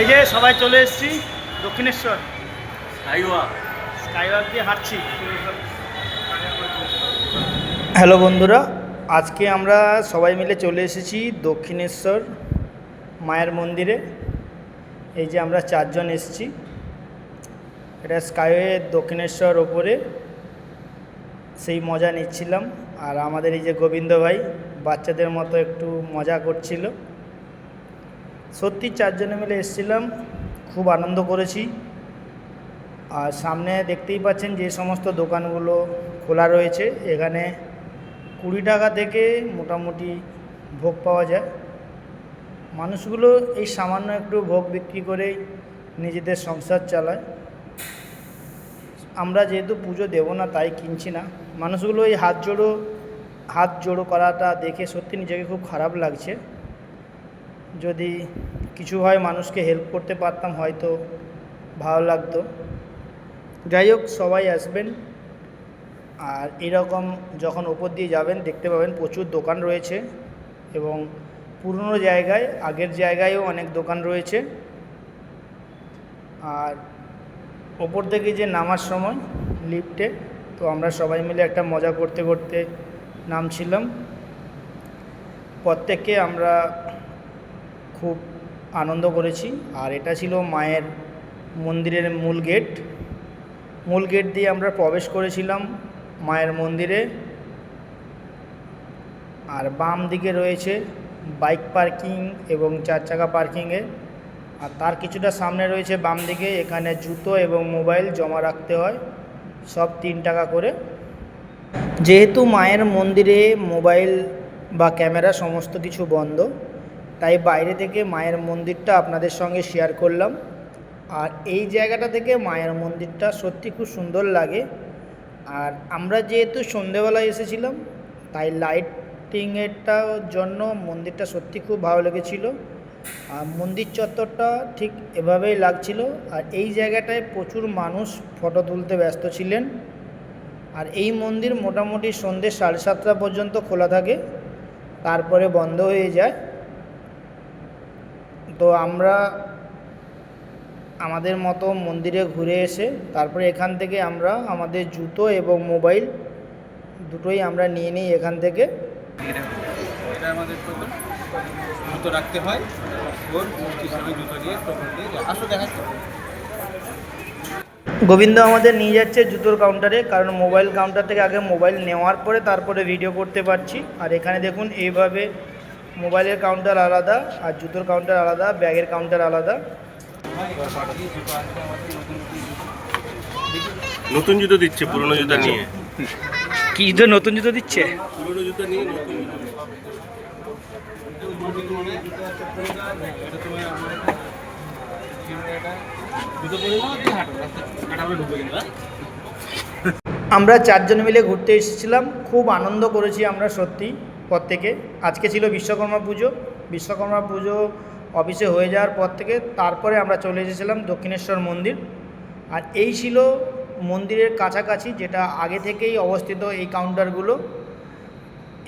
এই যে সবাই চলে এসেছি দক্ষিণেশ্বর। স্কাইওয়াক। দিয়ে হাঁটছি। হ্যালো বন্ধুরা আজকে আমরা সবাই মিলে চলে এসেছি দক্ষিণেশ্বর মায়ের মন্দিরে। এই যে আমরা চারজন এসেছি। এটা স্কাইওয়ে দক্ষিণেশ্বর ওপরে। সেই মজা নিচ্ছিলাম। আর আমাদের এই যে গোবিন্দ ভাই বাচ্চাদের মতো একটু মজা করছিল। সত্যি চারজনে মিলে এসেছিলাম, খুব আনন্দ করেছি। আর সামনে দেখতেই পাচ্ছেন যে সমস্ত দোকানগুলো খোলা রয়েছে। এখানে কুড়ি টাকা থেকে মোটামুটি ভোগ পাওয়া যায়। মানুষগুলো এই সামান্য একটু ভোগ বিক্রি করেই নিজেদের সংসার চালায়। আমরা যেহেতু পুজো দেবো না, তাই কিনছি না। মানুষগুলো এই হাত জোড়ো হাত জোড়ো করাটা দেখে সত্যি নিজেকে খুব খারাপ লাগছে। যদি কিছু হয় মানুষকে হেল্প করতে পারতাম হয়তো ভালো লাগতো। যাই হোক, সবাই আসবেন। আর এরকম যখন ওপর দিয়ে যাবেন, দেখতে পাবেন প্রচুর দোকান রয়েছে এবং পুরনো জায়গায়, আগের জায়গায়ও অনেক দোকান রয়েছে। আর ওপর থেকে যে নামার সময় লিফটে তো আমরা সবাই মিলে একটা মজা করতে করতে নামছিলাম। প্রত্যেককে আমরা খুব আনন্দ করেছি। আর এটা ছিল মায়ের মন্দিরের মূল গেট। মূল গেট দিয়ে আমরা প্রবেশ করেছিলাম মায়ের মন্দিরে। আর বাম দিকে রয়েছে বাইক পার্কিং এবং চার চাকা পার্কিংয়ে আর তার কিছুটা সামনে রয়েছে বাম দিকে, এখানে জুতো এবং মোবাইল জমা রাখতে হয়। সব তিন টাকা করে। যেহেতু মায়ের মন্দিরে মোবাইল বা ক্যামেরা সমস্ত কিছু বন্ধ তাই বাইরে থেকে মায়ের মন্দিরটা আপনাদের সঙ্গে শেয়ার করলাম। আর এই জায়গাটা থেকে মায়ের মন্দিরটা সত্যি খুব সুন্দর লাগে। আর আমরা যেহেতু সন্ধেবেলায় এসেছিলাম, তাই লাইটিংয়েরটার জন্য মন্দিরটা সত্যি খুব ভালো লেগেছিল। আর মন্দির চত্বরটা ঠিক এভাবেই লাগছিল। আর এই জায়গাটায় প্রচুর মানুষ ফটো তুলতে ব্যস্ত ছিলেন। আর এই মন্দির মোটামুটি সন্ধ্যে সাড়ে সাতটা পর্যন্ত খোলা থাকে। তারপরে বন্ধ হয়ে যায়। তো আমরা আমাদের মতো মন্দিরে ঘুরে এসে তারপরে এখান থেকে আমরা আমাদের জুতো এবং মোবাইল দুটোই আমরা নিয়ে নিই এখান থেকে। এটা আমাদের জুতো রাখতে হয়। ওর জুতো নিয়ে টোকেন দিয়ে যা- আসো দেখাচ্ছি। গোবিন্দ আমাদের নিয়ে যাচ্ছে জুতোর কাউন্টারে কারণ মোবাইল কাউন্টার থেকে আগে মোবাইল নেওয়ার পরে তারপরে ভিডিও করতে পারছি। আর এখানে দেখুন এইভাবে মোবাইলের কাউন্টার আলাদা আর জুতোর কাউন্টার আলাদা ব্যাগের কাউন্টার আলাদা। নতুন জুতো দিচ্ছে পুরনো জুতো নিয়ে। কি জুতো নতুন জুতো দিচ্ছে? পুরনো জুতো নিয়ে নতুন? আমরা চারজন মিলে ঘুরতে এসেছিলাম। খুব আনন্দ করেছি আমরা সত্যি। প্রত্যেকে আজকে ছিল বিশ্বকর্মা পুজো। বিশ্বকর্মা পুজো অফিসে হয়ে যাওয়ার পর থেকে তারপরে আমরা চলে এসেছিলাম দক্ষিণেশ্বর মন্দির। আর এই ছিল মন্দিরের কাছাকাছি যেটা আগে থেকেই অবস্থিত এই কাউন্টারগুলো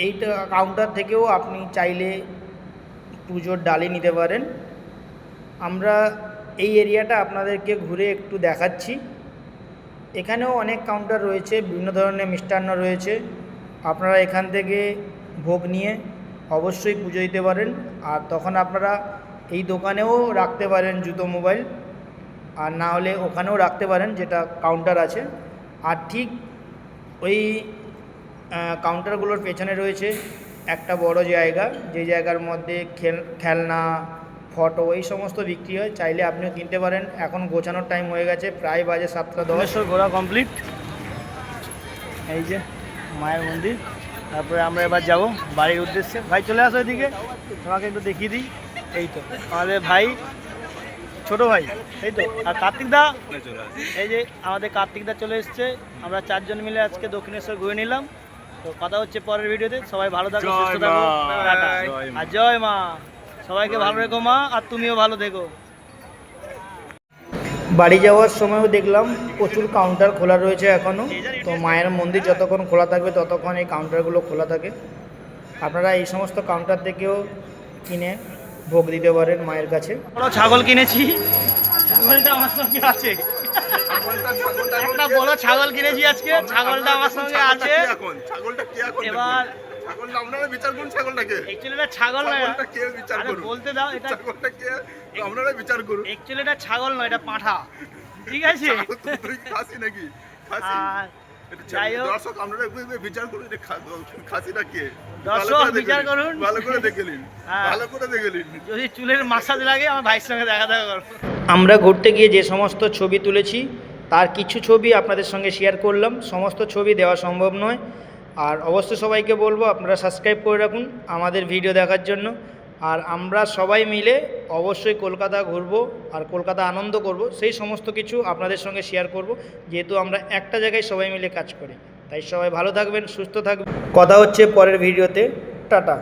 এইটা কাউন্টার থেকেও আপনি চাইলে পুজোর ডালি নিতে পারেন। আমরা এই এরিয়াটা আপনাদেরকে ঘুরে একটু দেখাচ্ছি। এখানেও অনেক কাউন্টার রয়েছে, বিভিন্ন ধরনের মিষ্টান্ন রয়েছে। আপনারা এখান থেকে ভোগ নিয়ে অবশ্যই পুজো দিতে পারেন। আর তখন আপনারা এই দোকানেও রাখতে পারেন জুতো মোবাইল। আর না হলে ওখানেও রাখতে পারেন যেটা কাউন্টার আছে। আর ঠিক ওই কাউন্টারগুলোর পেছনে রয়েছে একটা বড় জায়গা। যে জায়গার মধ্যে খেল, খেলনা, ফটো এই সমস্ত বিক্রি হয়। চাইলে আপনিও কিনতে পারেন। এখন গোছানোর টাইম হয়ে গেছে। প্রায় বাজে সাতটা দশের ঘোরা কমপ্লিট এই যে মায়ের মন্দির। তারপরে আমরা এবার যাব বাড়ির উদ্দেশ্যে। ভাই চলে আসো এদিকে। তোমাকে একটু দেখিয়ে দিই। এই তো। আমাদের ভাই ছোট ভাই এই তো। আর কার্তিক দা? এই যে আমাদের কার্তিক দা চলে এসছে। আমরা চারজন মিলে আজকে দক্ষিণেশ্বর ঘুরে নিলাম। তো কথা হচ্ছে পরের ভিডিওতে। সবাই ভালো থাকো সুস্থ থাকো। আর জয় মা। সবাইকে ভালো রেখো মা আর তুমিও ভালো থেকো। বাড়ি যাওয়ার সময়ও দেখলাম প্রচুর কাউন্টার খোলা রয়েছে এখনও তো মায়ের মন্দির যতক্ষণ খোলা থাকবে ততক্ষণ এই কাউন্টারগুলো খোলা থাকে। আপনারা এই সমস্ত কাউন্টার থেকেও কিনে ভোগ দিতে পারেন মায়ের কাছে। ছাগল কিনেছি। ছাগলটা আমার সঙ্গে আছে। একটা বড় ছাগল কিনেছি আজকে। ছাগলটা আমার সঙ্গে আছে। এখন ছাগলটা কে এখন? এবার ছাগলটা আপনারা বিচার করুন ছাগলটাকে। অ্যাকচুয়ালি এটা ছাগল নয়। কে বিচার করুন? বলতে দাও এটা ছাগলটা কে? আপনারা বিচার করুন। অ্যাকচুয়ালি এটা ছাগল নয় এটা পাঁঠা। ঠিক আছে? খাসি নাকি? খাসি। দর্শক আপনারা বিচার করুন এটা খাসিটা কে? দর্শক করে বিচার করুন। ভালো করে দেখে নিন। হ্যাঁ। ভালো করে দেখে নিন। যদি চুলের মাসাজ লাগে আমার ভাইয়ের সঙ্গে দেখা দেখা করব আমরা ঘুরতে গিয়ে যে সমস্ত ছবি তুলেছি তার কিছু ছবি আপনাদের সঙ্গে শেয়ার করলাম। সমস্ত ছবি দেওয়া সম্ভব নয়। আর অবশ্যই সবাইকে বলব, আপনারা সাবস্ক্রাইব করে রাখুন আমাদের ভিডিও দেখার জন্য। আর আমরা সবাই মিলে অবশ্যই কলকাতা ঘুরবো আর কলকাতা আনন্দ করব, সেই সমস্ত কিছু আপনাদের সঙ্গে শেয়ার করব, যেহেতু আমরা একটা জায়গায় সবাই মিলে কাজ করি। তাই সবাই ভালো থাকবেন, সুস্থ থাকবেন। কথা হচ্ছে পরের ভিডিওতে টাটা।